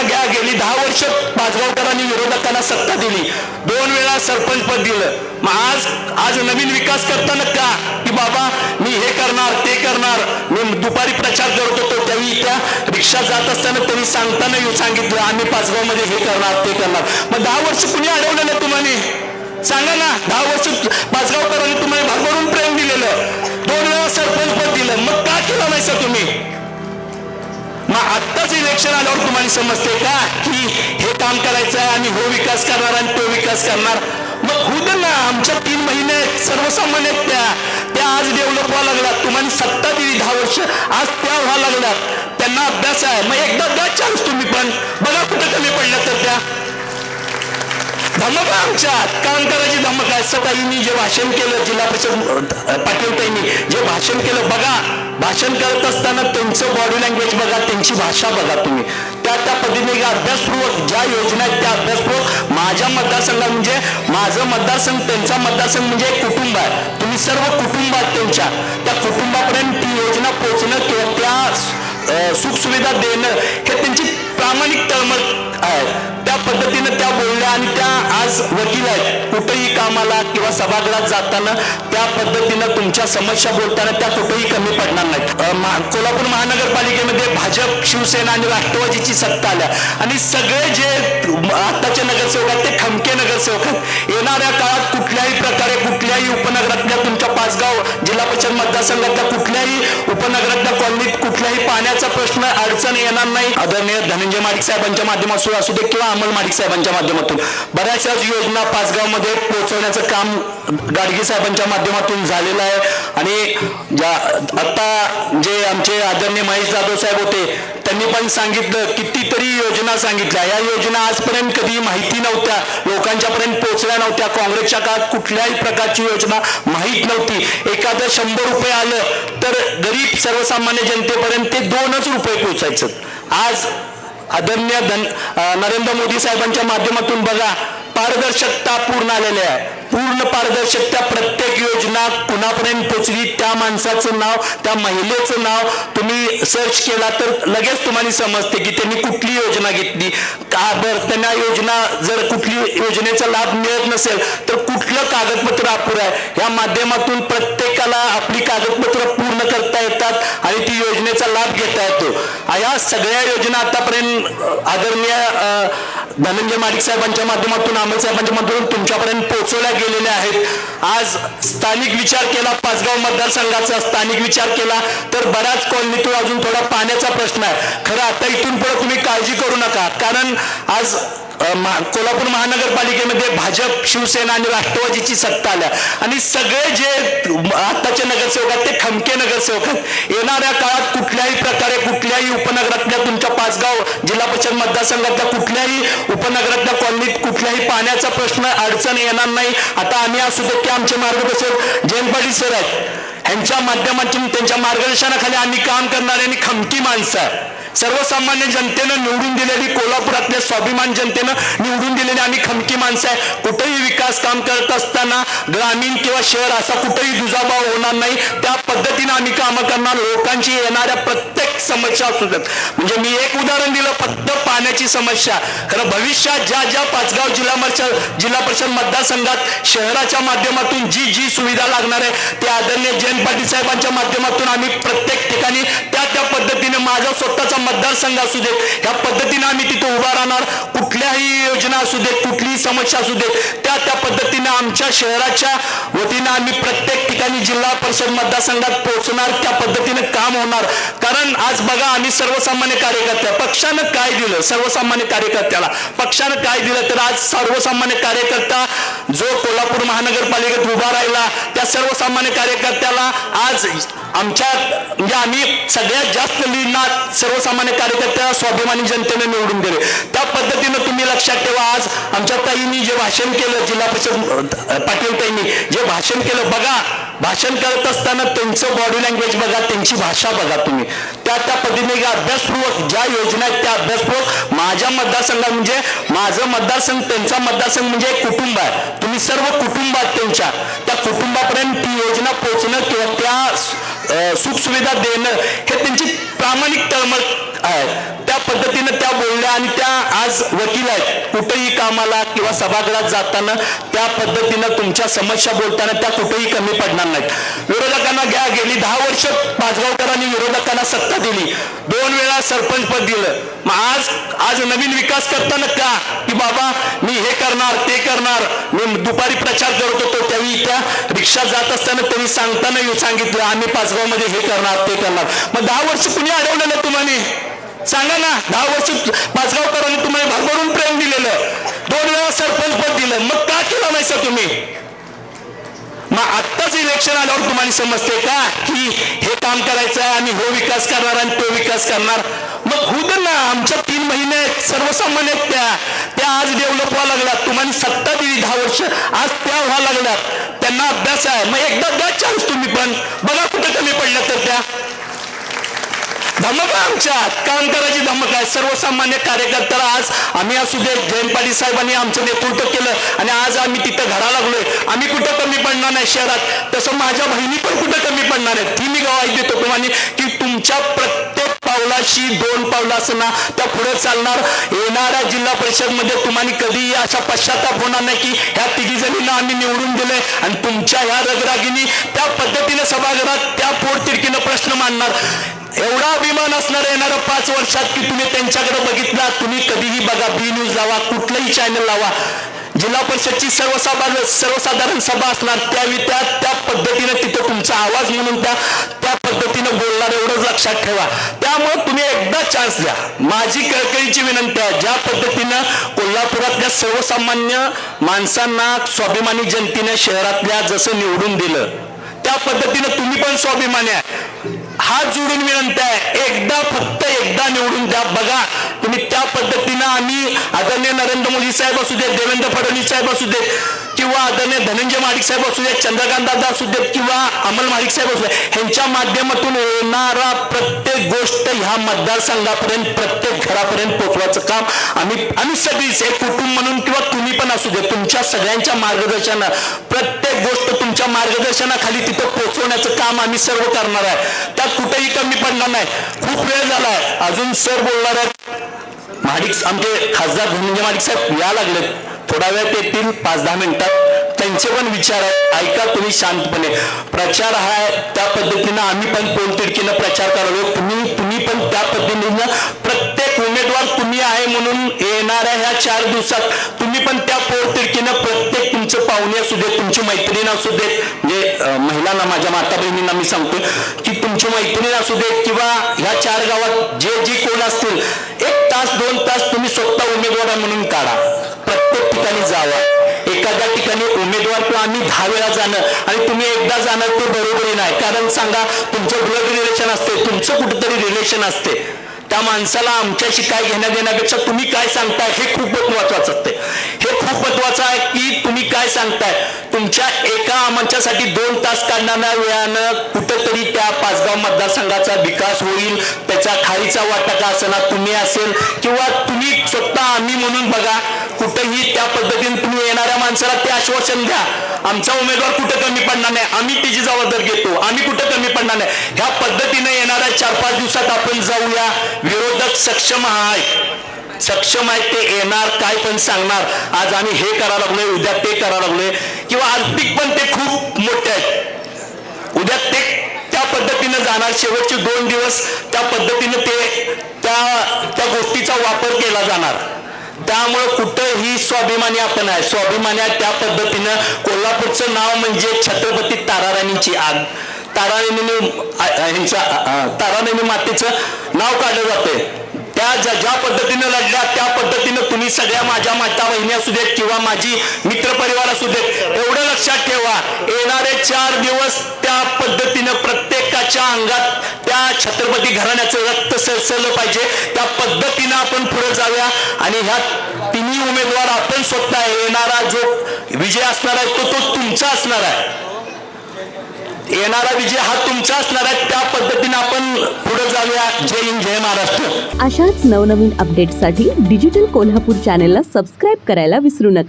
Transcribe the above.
त्यांना घ्या गेली दहा वर्ष पाचगावकरांनी विरोधकांना सत्ता दिली. दोन वेळा सरपंच पद दिलं. मग आज आज नवीन विकास करताना का? की बाबा मी हे करणार ते करणार. मी दुपारी प्रचार करत होतो त्यावेळी त्या रिक्षा जात असताना त्यांनी सांगताना येऊ सांगितलं आम्ही पाचगावमध्ये हे करणार ते करणार. मग दहा वर्ष कुणी अडवलं ना तुम्हाला सांगा ना दहा वर्ष पाचगावकरांनी तुम्हाला भरभरून प्रेम दिलेलं. दोन वेळा सरपंच पद दिलं. मग का केलं नाही सर तुम्ही? मग आत्ताच इलेक्शन आल्यावर तुम्हाला समजते का की हे काम करायचं आहे आणि हो विकास करणार आणि तो विकास करणार? मग होऊ दे ना आमच्या तीन महिने सर्वसामान्य आहेत त्या. त्या आज डेव्हलप व्हायला लागल्यात. तुम्हाला सत्ता दिली दहा वर्ष आज त्या व्हायला लागल्यात. त्यांना अभ्यास आहे. मग एकदा द्या चान्स तुम्ही पण. बघा कुठं कमी पडल्या तर त्या. धमक आहे आमच्यात काम करायची धमक आहे सकाळी जे भाषण केलं जिल्हा परिषद पाटील जे भाषण केलं बघा. भाषण करत असताना त्यांचं बॉडी लँग्वेज बघा त्यांची भाषा बघा तुम्ही. त्या त्या पद्धतीने अभ्यासपूर्वक ज्या योजना आहेत त्या अभ्यासपूर्वक माझ्या मतदारसंघात म्हणजे माझं मतदारसंघ त्यांचा मतदारसंघ म्हणजे एक कुटुंब आहे. तुम्ही सर्व कुटुंब आहात त्यांच्या. त्या कुटुंबापर्यंत ती योजना पोहोचणं किंवा त्या सुखसुविधा देणं हे त्यांची प्रामाणिक तळमळ आहे. त्या पद्धतीनं त्या बोलल्या आणि त्या आज वकील आहेत. कुठेही कामाला किंवा सभागृहात जाताना त्या पद्धतीनं तुमच्या समस्या बोलताना त्या कुठेही कमी पडणार नाहीत. कोल्हापूर महानगरपालिकेमध्ये भाजप शिवसेना आणि राष्ट्रवादीची सत्ता आल्या. आणि सगळे जे तासगाव जिल्हा परिषद मतदारसंघातल्या कुठल्याही उपनगरातल्या कॉलनीत कुठल्याही पाण्याचा प्रश्न अडचण येणार नाही. आदरणीय धनंजय माडिक साहेबांच्या माध्यमातून असू दे किंवा अमल माडिक साहेबांच्या माध्यमातून. बऱ्याचशाच योजना पाचगावमध्ये पोहोचवण्याचं काम गाडगे साहेबांच्या माध्यमातून झालेलं आहे. आणि ज्या आता जे आमचे आदरणीय महेश जाधव साहेब होते त्यांनी पण सांगितलं कितीतरी योजना सांगितल्या. या योजना आजपर्यंत कधी माहिती नव्हत्या. लोकांच्या पर्यंत पोहोचल्या नव्हत्या. काँग्रेसच्या काळात कुठल्याही प्रकारची योजना माहीत नव्हती. एखादं शंभर रुपये आलं तर गरीब सर्वसामान्य जनतेपर्यंत ते दोनच रुपये पोचायचं आज आदरणीय धन नरेंद्र मोदी साहेबांच्या माध्यमातून बघा पारदर्शकता पूर्ण आलेली आहे. पूर्ण पारदर्शकता प्रत्येक योजना कुणापर्यंत पोचली त्या माणसाचं नाव त्या महिलेचं नाव तुम्ही सर्च केला तर लगेच तुम्हाला समजते की त्यांनी कुठली योजना घेतली. का बरं त्यांना योजना जर कुठली योजनेचा लाभ मिळत नसेल तर कुठलं कागदपत्र अपुरं आहे? या माध्यमातून प्रत्येकाला आपली कागदपत्र पूर्ण करता येतात आणि ती योजनेचा लाभ घेता येतो. या सगळ्या योजना आतापर्यंत आदरणीय धनंजय माडिक साहेबांच्या माध्यमातून आमल साहेबांच्या माध्यमातून तुमच्यापर्यंत पोहोचवल्या गेलेल्या आहेत. आज स्थानिक विचार केला पाचगाव मतदारसंघाचा स्थानिक विचार केला तर बऱ्याच कॉलनीतून अजून थोडा पाण्याचा प्रश्न आहे. खरं आता इथून पुढे तुम्ही काळजी करू नका कारण आज कोल्हापूर महानगरपालिकेमध्ये भाजप शिवसेना आणि राष्ट्रवादीची सत्ता आल्या. आणि सगळे जे आताचे नगरसेवक आहेत ते खमके नगरसेवक आहेत. येणाऱ्या काळात कुठल्याही प्रकारे कुठल्याही उपनगरातल्या तुमच्या पाचगाव जिल्हा परिषद मतदारसंघातल्या कुठल्याही उपनगरातल्या कॉलनीत कुठल्याही पाण्याचा प्रश्न अडचण येणार नाही. आता आम्ही असू दे की आमचे मार्गदर्शक जयंत पाटील सर आहेत. ह्यांच्या माध्यमातून त्यांच्या मार्गदर्शनाखाली आम्ही काम करणारे आणि खमकी माणसं आहे सर्वसामान्य जनतेनं निवडून दिलेली कोल्हापुरातल्या स्वाभिमान जनतेनं निवडून दिलेली आम्ही खमकी माणसं आहे. कुठेही विकास काम करत असताना ग्रामीण किंवा शहर असा कुठेही दुजाभाव होणार नाही. त्या पद्धतीनं आम्ही कामं करणार. लोकांची येणाऱ्या प्रत्येक समस्या असू देत. म्हणजे मी एक उदाहरण दिलं फक्त पाण्याची समस्या. खरं भविष्यात ज्या ज्या पाचगाव जिल्हा परिषद जिल्हा परिषद मतदारसंघात शहराच्या माध्यमातून जी जी सुविधा लागणार आहे ते आदरणीय जयंत पाटील साहेबांच्या माध्यमातून आम्ही प्रत्येक ठिकाणी त्या त्या पद्धतीने माझा स्वतःचा मतदारसंघ असू देत ह्या पद्धतीने आम्ही तिथे उभा राहणार. कुठल्याही योजना असू देत कुठलीही समस्या असू देत त्या त्या पद्धतीने आमच्या शहराच्या वतीनं आम्ही प्रत्येक ठिकाणी जिल्हा परिषद मतदारसंघात पोहोचणार त्या पद्धतीने काम होणार. कारण आज बघा आम्ही सर्वसामान्य कार्यकर्त्या पक्षानं काय दिलं? सर्वसामान्य कार्यकर्त्याला. पक्षानं काय दिलं? तर आज सर्वसामान्य कार्यकर्ता जो कोल्हापूर महानगरपालिकेत उभा राहिला त्या सर्वसामान्य कार्यकर्त्याला आज आमच्या म्हणजे आम्ही सगळ्यात जास्त लीडना सर्वसामान्य कार्यकर्त्या स्वाभिमानी जनतेने निवडून दिले. त्या पद्धतीनं तुम्ही लक्षात ठेवा आज आमच्या ताईंनी जे भाषण केलं जिल्हा परिषद पाटील ताईंनी जे भाषण केलं बघा भाषण करत असताना त्यांचं बॉडी लँग्वेज बघा त्यांची भाषा बघा तुम्ही. त्या त्या पद्धतीने अभ्यासपूर्वक ज्या योजना आहेत त्या अभ्यासपूर्वक माझ्या मतदारसंघात म्हणजे माझं मतदारसंघ त्यांचा मतदारसंघ म्हणजे एक कुटुंब आहे. तुम्ही सर्व कुटुंब आहात त्यांच्या. त्या कुटुंबापर्यंत ती योजना पोहोचणं किंवा त्या सुखसुविधा देणं हे त्यांची प्रामाणिक तळमळ आहे. पद्धतीनं त्या बोलल्या आणि त्या आज वकील आहेत. कुठेही कामाला किंवा सभागृहात जाताना त्या पद्धतीनं तुमच्या समस्या बोलताना त्या कुठेही कमी पडणार नाहीत. विरोधकांना घ्या गेली दहा वर्ष पाचगावकरांनी विरोधकांना सत्ता दिली. दोन वेळा सरपंच पद दिलं. मग आज आज नवीन विकास करताना का? की बाबा मी हे करणार ते करणार मी दुपारी प्रचार करत होतो त्यावेळी त्या रिक्षा जात असताना त्यांनी सांगताना येऊ सांगितलं आम्ही पाचगावमध्ये हे करणार ते करणार. मग दहा वर्ष कुणी अडवलं ना तुम्हाला? सांगा ना दहा वर्ष पाचगावकरांनी तुम्हाला भरभरून प्रेम दिलेलं. दोन वेळा सरपंच पद दिलं. मग का केलं नाही सर तुम्ही? मग आत्ताच इलेक्शन आल्यावर तुम्हाला समजते का की हे काम करायचं आहे आम्ही हो विकास करणार आणि तो विकास करणार? मग होऊ दे ना आमच्या तीन महिने आहेत सर्वसामान्य आहेत त्या. त्या आज डेव्हलप व्हायला लागल्यात. तुम्हाला सत्ता दिली दहा वर्ष. आज त्या व्हायला लागल्यात. त्यांना अभ्यास आहे. मग एकदा द्या चान्स तुम्ही पण. बघा कुठं कमी पडल्या तर त्या. धमक आमच्यात काम करायची धमक आहे? सर्वसामान्य कार्यकर्त्याला आज आम्ही असू दे जयंत पाटील साहेबांनी आमचं नेतृत्व केलं आणि आज आम्ही तिथं घडा लागलोय. आम्ही कुठं कमी पडणार नाही शहरात? तसं माझ्या बहिणी पण कुठं कमी पडणार आहेत? ती मी गवाही देतो तुम्हाला की तुमच्या प्रत्येक पावलाशी दोन पावलं असणार त्या पुढे चालणार. येणाऱ्या जिल्हा परिषदमध्ये तुम्हाला कधीही अशा पश्चाताप होणार नाही की ह्या तिघी जणींना आम्ही निवडून दिले आणि तुमच्या ह्या रगरागिनी त्या पद्धतीने सभागृहात त्या पोटतिडकीनं प्रश्न मांडणार. एवढा अभिमान असणार येणाऱ्या पाच वर्षात की तुम्ही त्यांच्याकडे बघितला तुम्ही कधीही बघा बी न्यूज लावा कुठलंही चॅनल लावा. जिल्हा परिषदची सर्वसाधारण सर्वसाधारण सभा असणार त्यावेळी त्या त्या पद्धतीनं तिथं तुमचा आवाज म्हणून त्या त्या पद्धतीनं बोलणार एवढंच लक्षात ठेवा. त्यामुळे तुम्ही एकदा चान्स द्या. माझी कळकळीची विनंती आहे ज्या पद्धतीनं कोल्हापुरातल्या सर्वसामान्य माणसांना स्वाभिमानी जनतेने शहरातल्या जसं निवडून दिलं त्या पद्धतीनं तुम्ही पण स्वाभिमानी आहे. हात जोडून विनंती आहे. एकदा फक्त एकदा निवडून द्या. बघा तुम्ही त्या पद्धतीनं आम्ही आदरणीय नरेंद्र मोदी साहेब असू देत देवेंद्र फडणवीस साहेब असू देत किंवा आदरणीय धनंजय माळिक साहेब असू देत चंद्रकांत दादा असू देत किंवा अमल माळिक साहेब असू देत ह्यांच्या माध्यमातून येणारा प्रत्येक गोष्ट ह्या मतदारसंघापर्यंत प्रत्येक घरापर्यंत पोहोचवायचं काम आम्ही आम्ही सगळीच एक कुटुंब म्हणून किंवा तुम्ही पण असू दे तुमच्या सगळ्यांच्या मार्गदर्शना प्रत्येक गोष्ट तुमच्या मार्गदर्शनाखाली तिथं पोचवण्याचं काम आम्ही सर्व करणार आहे. त्यात कुठेही कमी पडणार नाही. खूप वेळ झाला. आहे अजून सर बोलणार आहेत. महाडिक आमचे खासदार धनंजय महाडिक म्हणजे साहेब या लागलेत. थोडा वेळ येतील पाच दहा मिनिटात. त्यांचे पण विचार आहेत. ऐका तुम्ही शांतपणे. प्रचार हा त्या पद्धतीनं. आम्ही पण पोलतिडकीनं प्रचार करावे तुम्ही तुम्ही पण त्या पद्धतीनं तुम्ही आहे म्हणून येणाऱ्या ह्या चार दिवसात. तुम्ही पण त्या पोरतिडकीनं प्रत्येक तुमचे पाहुणे असू देत तुमची मैत्रीण असू देत म्हणजे महिलांना माझ्या माता बहिणींना मी सांगतो की तुमची मैत्रीण असू देत किंवा ह्या चार गावात जे जी कोण असतील एक तास दोन तास तुम्ही स्वतः उमेदवार म्हणून काढा. प्रत्येक ठिकाणी जावा. एखाद्या ठिकाणी उमेदवार किंवा आम्ही दहा वेळा जाणं आणि तुम्ही एकदा जाणं ते बरोबरी नाही. कारण सांगा तुमचं ब्लड रिलेशन असते तुमचं कुठंतरी रिलेशन असते त्या माणसाला आमच्याशी काय घेण्या देण्यापेक्षा तुम्ही काय सांगताय हे खूप महत्वाचं असते. हे खूप महत्वाचं आहे की तुम्ही काय सांगताय? तुमच्या एका आमच्यासाठी दोन तास काढणाऱ्या वेळानं कुठंतरी त्या पाचगाव मतदारसंघाचा विकास होईल त्याचा खारीचा वाटा का असणार तुम्ही असेल किंवा तुम्ही स्वतः आम्ही म्हणून बघा कुठेही त्या पद्धतीने तुम्ही येणाऱ्या माणसाला ते आश्वासन द्या. आमचा उमेदवार कुठं कमी पडणार नाही? आम्ही त्याची जबाबदारी घेतो. आम्ही कुठं कमी पडणार नाही? ह्या पद्धतीने येणाऱ्या चार पाच दिवसात आपण जाऊया. विरोधक सक्षम आहे सक्षम आहेत ते येणार काय पण सांगणार. आज आम्ही हे करायला लागलोय उद्या ते करायला लागलोय. किंवा आर्थिक पण ते खूप मोठे आहेत. उद्या ते त्या पद्धतीनं जाणार. शेवटचे दोन दिवस त्या पद्धतीनं ते त्या त्या गोष्टीचा वापर केला जाणार. त्यामुळे कुठंही स्वाभिमानी आपण आहे. स्वाभिमानी त्या पद्धतीनं कोल्हापूरचं नाव म्हणजे छत्रपती ताराराणीची आग. ताराराणी ह्यांच्या ताराराणी मातेचं नाव काढलं जाते त्या ज्या ज्या पद्धतीनं लढल्या त्या पद्धतीनं तुम्ही सगळ्या माझ्या माता बहिणी असू देत किंवा माझी मित्रपरिवार असू देत एवढं लक्षात ठेवा. येणारे चार दिवस त्या पद्धतीनं प्रत्येकाच्या अंगात त्या छत्रपती घराण्याचं रक्त सळसळलं पाहिजे. त्या पद्धतीनं आपण पुढे जाऊया आणि ह्या तिन्ही उमेदवार आपण स्वतः येणारा जो विजय असणार आहे तो तो तुमचा असणार आहे. येणारा विजय हा तुमचा असणार आहे. त्या पद्धतीनं आपण पुढे जाऊया. जय हिंद जय महाराष्ट्र. अशाच नवनवीन अपडेटसाठी डिजिटल कोल्हापूर चॅनेलला सबस्क्राईब करायला विसरू नका.